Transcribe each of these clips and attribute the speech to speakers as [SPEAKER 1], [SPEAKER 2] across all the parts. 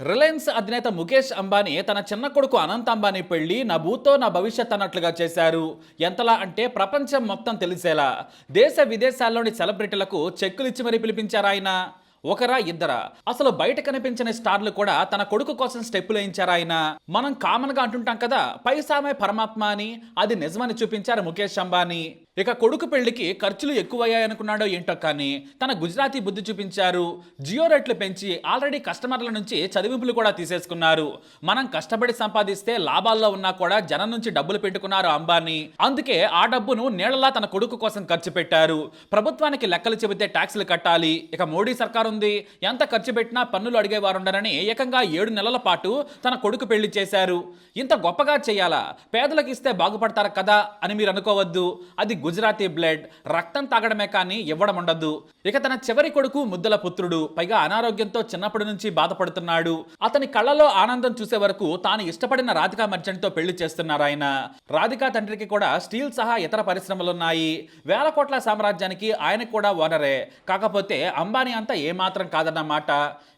[SPEAKER 1] Reliance అధినేత ముఖేష్ అంబానీ తన చిన్న కొడుకు అనంత్ అంబానీ పెళ్ళి నా భూతో నా భవిష్యత్ అన్నట్లుగా చేశారు. ఎంతలా అంటే ప్రపంచం మొత్తం తెలిసేలా. దేశ విదేశాల్లోని సెలబ్రిటీలకు చెక్కులు ఇచ్చి మరీ పిలిపించారు ఆయన? ఒకరా ఇద్దరా? అసలు బయట కనిపించని స్టార్లు కూడా తన కొడుకు కోసం స్టెప్పులు వేయించారు ఆయన? మనం కామన్గా అంటుంటాం కదా పైసామే పరమాత్మ అని అది నిజమని చూపించారు ముఖేష్ అంబానీ. ఇక కొడుకు పెళ్ళికి ఖర్చులు ఎక్కువయ్యాయనుకున్నాడో ఏంటో కానీ తన గుజరాతీ బుద్ధి చూపించారు. జియో రేట్లు పెంచి ఆల్రెడీ కస్టమర్ల నుంచి చదివింపులు కూడా తీసేసుకున్నారు. మనం కష్టపడి సంపాదిస్తే లాభాల్లో ఉన్నా కూడా జనం నుంచి డబ్బులు పెట్టుకున్నారు అంబానీ. అందుకే ఆ డబ్బును నీళ్ళలా తన కొడుకు కోసం ఖర్చు పెట్టారు. ప్రభుత్వానికి లెక్కలు చెబితే ట్యాక్సులు కట్టాలి. ఇక మోడీ సర్కార్ ఉంది. ఎంత ఖర్చు పెట్టినా పన్నులు అడిగేవారుండరని ఏకంగా ఏడు నెలల పాటు తన కొడుకు పెళ్ళి చేశారు. ఇంత గొప్పగా చేయాలా? పేదలకు ఇస్తే బాగుపడతారు కదా అని మీరు అనుకోవద్దు. అది గుజరాతీ బ్లడ్ రక్తం తాగడమే కానీ ఇవ్వడం ఉండదు. ఇక తన చివరి కొడుకు ముద్దల పుత్రుడు పైగా అనారోగ్యంతో చిన్నప్పటి నుంచి బాధపడుతున్నాడు. అతని కళ్ళలో ఆనందం చూసే వరకు తాను ఇష్టపడిన రాధికా మర్చెంట్తో పెళ్ళి చేస్తున్నారు ఆయన. రాధికా తండ్రికి కూడా స్టీల్ సహా ఇతర పరిశ్రమలున్నాయి. వేల కోట్ల సామ్రాజ్యానికి ఆయనకు కూడా ఓనరే. కాకపోతే అంబానీ అంతా ఏమాత్రం కాదన్నమాట.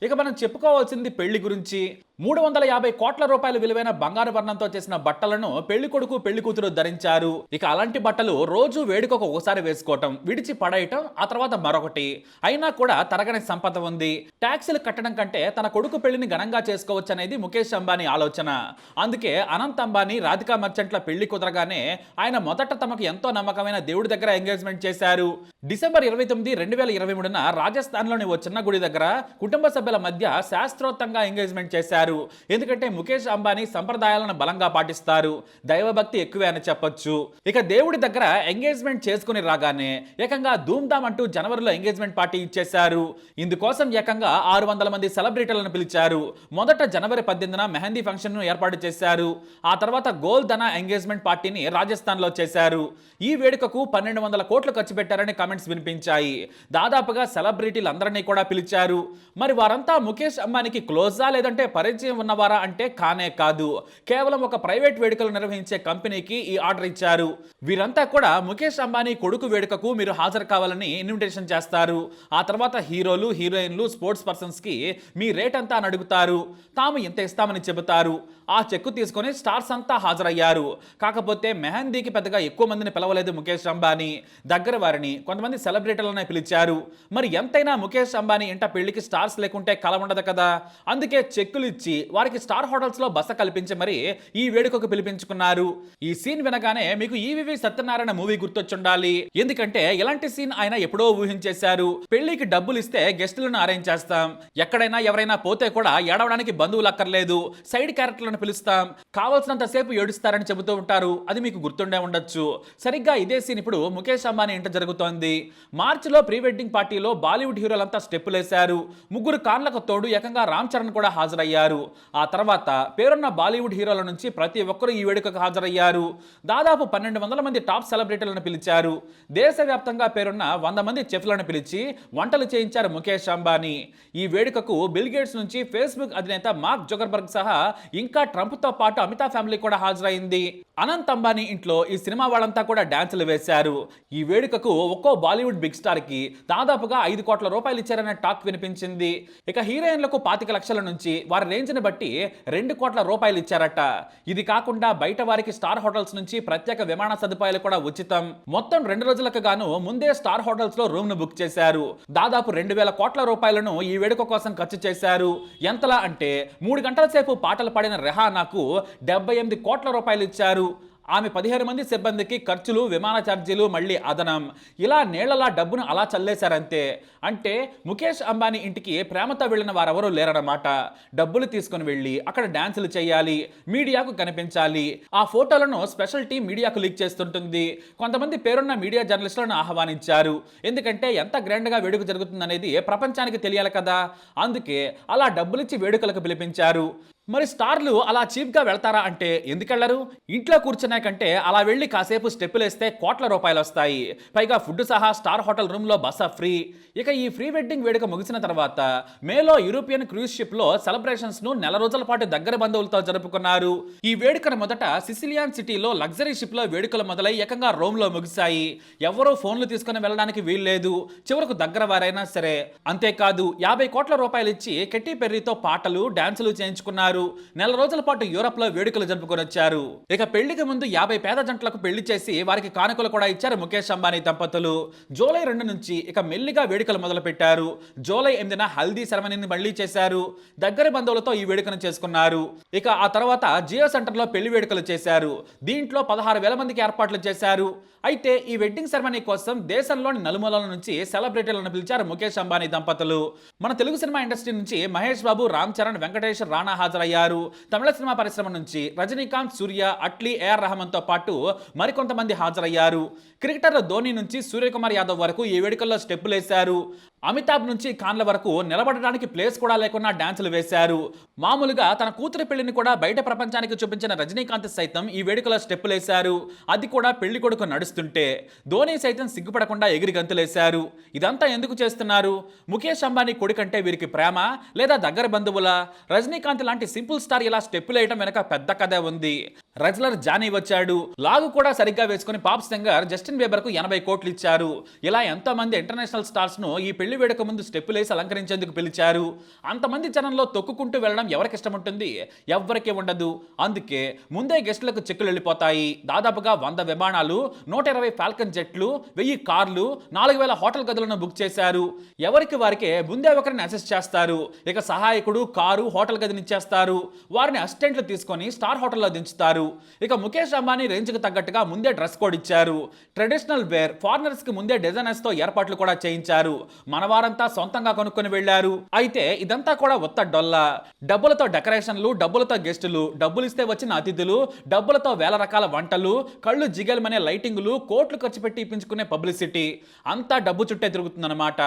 [SPEAKER 1] ఇక మనం చెప్పుకోవాల్సింది పెళ్ళి గురించి. మూడు వందల యాభై కోట్ల రూపాయల విలువైన బంగారు వర్ణంతో చేసిన బట్టలను పెళ్ళి కొడుకు పెళ్ళి కూతురు ధరించారు. ఇక అలాంటి బట్టలు రోజు వేడుకకు ఒకసారి వేసుకోవటం విడిచి పడేయటం ఆ తర్వాత మరొకటి. అయినా కూడా తరగని సంపద ఉంది. ట్యాక్సీలు కట్టడం కంటే తన కొడుకు పెళ్ళిని ఘనంగా చేసుకోవచ్చు అనేది ముఖేష్ అంబానీ ఆలోచన. అందుకే అనంత్ అంబానీ రాధికా మర్చెంట్ల పెళ్ళి కుదరగానే ఆయన మొదట తమకు ఎంతో నమ్మకమైన దేవుడి దగ్గర ఎంగేజ్మెంట్ చేశారు. డిసెంబర్ ఇరవై తొమ్మిది రెండు వేల ఇరవై మూడున రాజస్థాన్లోని ఓ చిన్న గుడి దగ్గర కుటుంబ సభ్యుల మధ్య శాస్త్రోక్తంగా ఎంగేజ్మెంట్ చేశారు. ఎందుకంటే ముఖేష్ అంబానీ సంప్రదాయాలను బలంగా పాటిస్తారు. దైవభక్తి ఎక్కువే అని చెప్పొచ్చు. ఇక దేవుడి దగ్గర ఎంగేజ్మెంట్ చేసుకుని రాగానే ఏకంగా ధూమ్ధామ్ అంటూ జనవరిలో ఎంగేజ్మెంట్ పార్టీ ఇచ్చేశారు. ఇందుకోసం ఏకంగా ఆరు వందల మంది సెలబ్రిటీలను పిలిచారు. మొదట జనవరి పద్దెనిమిదిన మెహందీ ఫంక్షన్ను ఏర్పాటు చేశారు. ఆ తర్వాత గోల్ ధన ఎంగేజ్మెంట్ పార్టీని రాజస్థాన్లో చేశారు. ఈ వేడుకకు పన్నెండు వందల కోట్లు ఖర్చు పెట్టారని కామెంట్స్ వినిపించాయి. దాదాపుగా సెలబ్రిటీలందరినీ కూడా పిలిచారు. మరి వారంతా ముఖేష్ అంబానీకి క్లోజా లేదంటే పరిచయం ఉన్నవారా అంటే కానే కాదు. కేవలం ఒక ప్రైవేట్ వేడుకలు నిర్వహించే కంపెనీకి ఈ ఆర్డర్ ఇచ్చారు. వీరంతా కూడా ముఖేష్ అంబానీ కొడుకు వేడుకకు మీరు హాజరు కావాలని ఇన్విటేషన్ చేస్తారు. ఆ తర్వాత హీరోలు హీరోయిన్లు స్పోర్ట్స్ పర్సన్స్కి మీ రేట్ అంతా అని అడుగుతారు. తాము ఇంత ఇస్తామని చెబుతారు. ఆ చెక్కు తీసుకొని స్టార్స్ అంతా హాజరయ్యారు. కాకపోతే మెహందీకి పెద్దగా ఎక్కువ మందిని పిలవలేదు ముఖేష్ అంబానీ. దగ్గర వారిని కొంతమంది సెలబ్రిటీలనే పిలిచారు. మరి ఎంతైనా ముఖేష్ అంబానీ ఇంట పెళ్ళికి స్టార్స్ లేకుంటే కల ఉండదు కదా. అందుకే చెక్కులు ఇచ్చి వారికి స్టార్ హోటల్స్లో బస కల్పించి మరి ఈ వేడుకకు పిలిపించుకున్నారు. ఈ సీన్ వినగానే మీకు ఈవివి సత్యనారాయణ మూవీ గుర్తొచ్చుండాలి. ఎందుకంటే ఇలాంటి సీన్ ఆయన ఎప్పుడో ఊహించేశారు. పెళ్ళికి డబ్బులు ఇస్తే గెస్టులను అరేంజ్ చేస్తాం. ఎక్కడైనా ఎవరైనా పోతే కూడా ఏడవడానికి బంధువులు అక్కర్లేదు. సైడ్ క్యారెక్టర్లను పిలుస్తాం. కావాల్సినంత సేపు ఏడుస్తారని చెబుతూ ఉంటారు. అది మీకు గుర్తుండే ఉండొచ్చు. సరిగ్గా ఇదే సీన్ ఇప్పుడు ముఖేష్ అంబానీ ఇంట జరుగుతోంది. మార్చిలో ప్రీ వెడ్డింగ్ పార్టీలో బాలీవుడ్ హీరోలంతా స్టెప్పులేశారు. ముగ్గురు కార్లకు తోడు ఏకంగా రామ్ చరణ్ కూడా హాజరయ్యారు. ఆ తర్వాత పేరున్న బాలీవుడ్ హీరోల నుంచి ప్రతి ఒక్కరూ ఈ వేడుకకు హాజరయ్యారు. దాదాపు పన్నెండు వందల మంది టాప్ సెలబ్రిటీలను పిలిచారు. దేశవ్యాప్తంగా పేరున్న వంద మంది చెఫ్లను పిలిచి వంటలు చేయించారు ముఖేష్ అంబానీ. ఈ వేడుకకు బిల్గేట్స్ నుంచి ఫేస్బుక్ అధినేత మార్క్ జుగర్బర్గ్ సహా ఇంకా ట్రంప్తో పాటు అమితా ఫ్యామిలీ కూడా హాజరైంది. అనంత్ అంబానీ ఇంట్లో ఈ సినిమా వాళ్ళంతా కూడా డాన్సులు వేశారు. ఈ వేడుకకు ఒక్కో బాలీవుడ్ బిగ్ స్టార్కి దాదాపుగా ఐదు కోట్ల రూపాయలు ఇచ్చారనే టాక్ వినిపించింది. ఇక హీరోయిన్లకు పాతిక లక్షల నుంచి వారి రేంజ్ని బట్టి రెండు కోట్ల రూపాయలు ఇచ్చారట. ఇది కాకుండా బయట వారికి స్టార్ హోటల్స్ నుంచి ప్రత్యేక విమాన సదుపాయాలు కూడా ఉచితం. మొత్తం రెండు రోజులకు గాను ముందే స్టార్ హోటల్స్లో రూమ్ను బుక్ చేశారు. దాదాపు రెండు వేల కోట్ల రూపాయలను ఈ వేడుక కోసం ఖర్చు చేశారు. ఎంతలా అంటే మూడు గంటల సేపు పాటలు పాడిన రెహానాకు డెబ్బై ఎనిమిది కోట్ల రూపాయలు ఇచ్చారు. ఆమె పదిహేను మంది సిబ్బందికి ఖర్చులు విమాన ఛార్జీలు మళ్ళీ అదనం. ఇలా నీళ్ళలా డబ్బును అలా చల్లేశారంతే. అంటే ముఖేష్ అంబానీ ఇంటికి ప్రేమతో వెళ్ళిన వారెవరూ లేరన్నమాట. డబ్బులు తీసుకుని వెళ్ళి అక్కడ డ్యాన్సులు చేయాలి మీడియాకు కనిపించాలి. ఆ ఫోటోలను స్పెషల్ టీం మీడియాకు లీక్ చేస్తుంటుంది. కొంతమంది పేరున్న మీడియా జర్నలిస్టులను ఆహ్వానించారు. ఎందుకంటే ఎంత గ్రాండ్గా వేడుక జరుగుతుందనేది ప్రపంచానికి తెలియాలి కదా. అందుకే అలా డబ్బులిచ్చి వేడుకలకు పిలిపించారు. మరి స్టార్లు అలా చీప్గా వెళ్తారా అంటే ఎందుకెళ్ళరు ఇంట్లో కూర్చునే కంటే అలా వెళ్ళి కాసేపు స్టెప్పులు వేస్తే కోట్ల రూపాయలు వస్తాయి. పైగా ఫుడ్ సహా స్టార్ హోటల్ రూమ్లో బస ఫ్రీ. ఇక ఈ ఫ్రీ వెడ్డింగ్ వేడుక ముగిసిన తర్వాత మేలో యూరోపియన్ క్రూజ్ షిప్లో సెలబ్రేషన్స్ను నెల రోజుల పాటు దగ్గర బంధువులతో జరుపుకున్నారు. ఈ వేడుకను మొదట సిసిలియన్ సిటీలో లగ్జరీ షిప్లో వేడుకలు మొదలై ఏకంగా రోమ్లో ముగిశాయి. ఎవరూ ఫోన్లు తీసుకుని వెళ్ళడానికి వీల్లేదు. చివరకు దగ్గర వారైనా సరే. అంతేకాదు యాభై కోట్ల రూపాయలు ఇచ్చి కెట్టి పెర్రీతో పాటలు డాన్సులు చేయించుకున్నారు. నెల రోజుల పాటు యూరప్లో వేడుకలు జరుపుకొని వచ్చారు. ఇక పెళ్ళికి ముందు యాభై పేద జంటలకు పెళ్ళి చేసి వారికి కానుకలు కూడా ఇచ్చారు ముఖేష్ అంబానీ దంపతులు. జూలై రెండు నుంచి ఇక మెల్లిగా వేడుకలు మొదలు పెట్టారు జూలై ఎనిమిదిన హల్దీ సెరమనీని మళ్ళీ చేశారు. దగ్గర బంధువులతో ఈ వేడుకను చేసుకున్నారు. ఇక ఆ తర్వాత జియో సెంటర్లో పెళ్ళి వేడుకలు చేశారు. దీంట్లో పదహారు వేల మందికి ఏర్పాట్లు చేశారు. అయితే ఈ వెడ్డింగ్ సెరమనీ కోసం దేశంలోని నలుమూలల నుంచి సెలబ్రిటీలను పిలిచారు ముఖేష్ అంబానీ దంపతులు. మన తెలుగు సినిమా ఇండస్ట్రీ నుంచి మహేష్ బాబు రామ్ చరణ్ వెంకటేష్ రాణా హాజరయ్యారు తమిళ సినిమా పరిశ్రమ నుంచి రజనీకాంత్ సూర్య అట్లీ ఏఆర్ రహమాన్తో పాటు మరికొంతమంది హాజరయ్యారు. క్రికెటర్ ధోని నుంచి సూర్యకుమార్ యాదవ్ వరకు ఈ వేడుకల్లో స్టెప్పులు వేశారు అమితాబ్ నుంచి కాన్ల వరకు నిలబడడానికి ప్లేస్ కూడా లేకుండా డాన్సులు వేశారు. మామూలుగా తన కూతురి పెళ్ళిని కూడా బయట ప్రపంచానికి చూపించిన రజనీకాంత్ సైతం ఈ వేడుకలో స్టెప్పులు వేశారు. అది కూడా పెళ్ళి కొడుకు నడుస్తుంటే. ధోని సైతం సిగ్గుపడకుండా ఎగిరి గంతులేశారు. ఇదంతా ఎందుకు చేస్తున్నారు? ముఖేష్ అంబానీ కొడుకంటే వీరికి ప్రేమ లేదా దగ్గర బంధువుల? రజనీకాంత్ లాంటి సింపుల్ స్టార్ ఇలా స్టెప్పులు వేయడం వెనక పెద్ద కథ ఉంది. రెజ్లర్ జానీ వచ్చాడు. లాగు కూడా సరిగ్గా వేసుకుని పాప్ సింగర్ జస్టిన్ బీబర్కు ఎనభై కోట్లు ఇచ్చారు. ఇలా ఎంతో మంది ఇంటర్నేషనల్ స్టార్స్ను ఈ పెళ్ళి వేడుక ముందు స్టెప్పులేసి అలంకరించేందుకు పిలిచారు. అంతమంది జనంలో తొక్కుకుంటూ వెళ్ళడం ఎవరికి ఇష్టం ఉంటుంది? ఎవరికి ఉండదు. అందుకే ముందే గెస్టులకు చెక్కులు వెళ్ళిపోతాయి. దాదాపుగా వంద విమానాలు నూట ఇరవై ఫాల్కన్ జెట్లు వెయ్యి కార్లు నాలుగు వేల హోటల్ గదులను బుక్ చేశారు. ఎవరికి వారికే ముందే ఒకరిని అసెస్ట్ చేస్తారు. ఇక సహాయకుడు కారు హోటల్ గదిని ఇచ్చేస్తారు. వారిని అసిస్టెంట్లు తీసుకొని స్టార్ హోటల్లో దించుతారు. ఇక ముఖేష్ అంబానీ రేంజ్కి తగ్గట్టుగా ముందే డ్రెస్ కోడ్ ఇచ్చారు. ట్రెడిషనల్ వేర్ ఫారినర్స్కి ముందే డిజైనర్స్తో ఏర్పాట్లు కూడా చేయించారు. మనవారంతా సొంతంగా కొనుక్కొని వెళ్ళారు అయితే ఇదంతా కూడా ఉత్త డొల్ల. డబ్బులతో డెకరేషన్లు డబ్బులతో గెస్టులు డబ్బులు ఇస్తే వచ్చిన అతిథులు డబ్బులతో వేల రకాల వంటలు కళ్ళు జిగలమనే లైటింగులు కోట్లు ఖర్చు పెట్టి ఇప్పించుకునే పబ్లిసిటీ. అంతా డబ్బు చుట్టే తిరుగుతుందన్నమాట.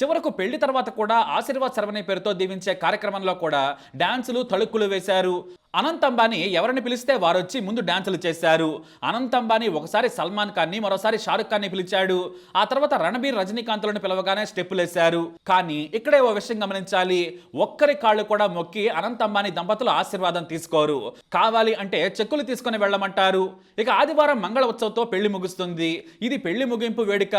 [SPEAKER 1] చివరకు పెళ్ళి తర్వాత కూడా ఆశీర్వాద్ సర్వని పేరుతో దీవించే కార్యక్రమంలో కూడా డాన్సులు తళుక్కులు వేశారు. అనంత్ అంబానీ ఎవరిని పిలిస్తే వారొచ్చి ముందు డాన్సులు చేశారు. అనంత్ అంబానీ ఒకసారి సల్మాన్ ఖాన్ని మరోసారి షారుఖ్ ఖాన్ని పిలిచాడు. ఆ తర్వాత రణబీర్ రజనీకాంత్లను పిలవగానే స్టెప్పులు వేశారు కానీ ఇక్కడే ఓ విషయం గమనించాలి. ఒక్కరి కాళ్ళు కూడా మొక్కి అనంత్ అంబానీ దంపతులు ఆశీర్వాదం తీసుకోరు. కావాలి అంటే చెక్కులు తీసుకొని వెళ్ళమంటారు. ఇక ఆదివారం మంగళ ఉత్సవంతో పెళ్ళి ముగుస్తుంది. ఇది పెళ్ళి ముగింపు వేడుక.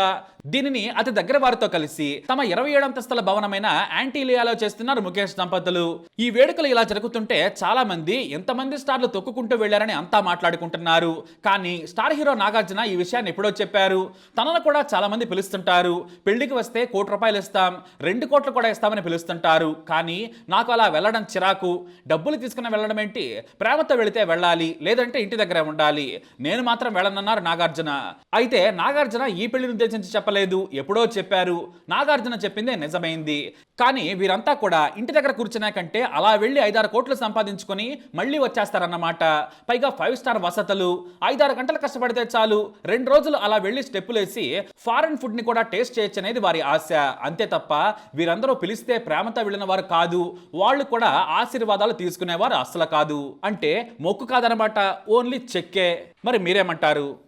[SPEAKER 1] దీనిని అతి దగ్గర వారితో కలిసి తమ ఇరవై ఏడు అంతస్తుల భవనమైన యాంటీలియాలో చేస్తున్నారు ముఖేష్ దంపతులు. ఈ వేడుకలు ఇలా జరుగుతుంటే చాలా మంది ఎంతమంది స్టార్లు తొక్కుకుంటూ వెళ్ళారని అంతా మాట్లాడుకుంటున్నారు. కానీ స్టార్ హీరో నాగార్జున ఈ విషయాన్ని ఎప్పుడో చెప్పారు. తనను కూడా చాలామంది పిలుస్తుంటారు. పెళ్ళికి వస్తే కోటి రూపాయలు ఇస్తాం రెండు కోట్లు కూడా ఇస్తామని పిలుస్తుంటారు. కానీ నాకు అలా వెళ్ళడం చిరాకు. డబ్బులు తీసుకుని వెళ్ళడం ఏంటి? ప్రేమతో వెళితే వెళ్ళాలి లేదంటే ఇంటి దగ్గరే ఉండాలి. నేను మాత్రం వెళ్ళనన్నారు నాగార్జున. అయితే నాగార్జున ఈ పెళ్ళిని ఉద్దేశించి చెప్పలేదు. ఎప్పుడో చెప్పారు. నాగార్జున చెప్పిందే నిజమైంది. కానీ వీరంతా కూడా ఇంటి దగ్గర కూర్చునే కంటే అలా వెళ్ళి ఐదారు కోట్లు సంపాదించుకొని మళ్ళీ వచ్చేస్తారన్నమాట. పైగా ఫైవ్ స్టార్ వసతులు ఐదారు గంటలు కష్టపడితే చాలు రెండు రోజులు అలా వెళ్ళి స్టెప్పులేసి ఫారెన్ ఫుడ్ని కూడా టేస్ట్ చేయొచ్చు అనేది వారి ఆశ. అంతే తప్ప వీరందరూ పిలిస్తే ప్రేమతో వెళ్ళిన వారు కాదు వాళ్ళు కూడా ఆశీర్వాదాలు తీసుకునేవారు అస్సలు కాదు. అంటే మొక్కు కాదనమాట ఓన్లీ చెక్కే. మరి మీరేమంటారు?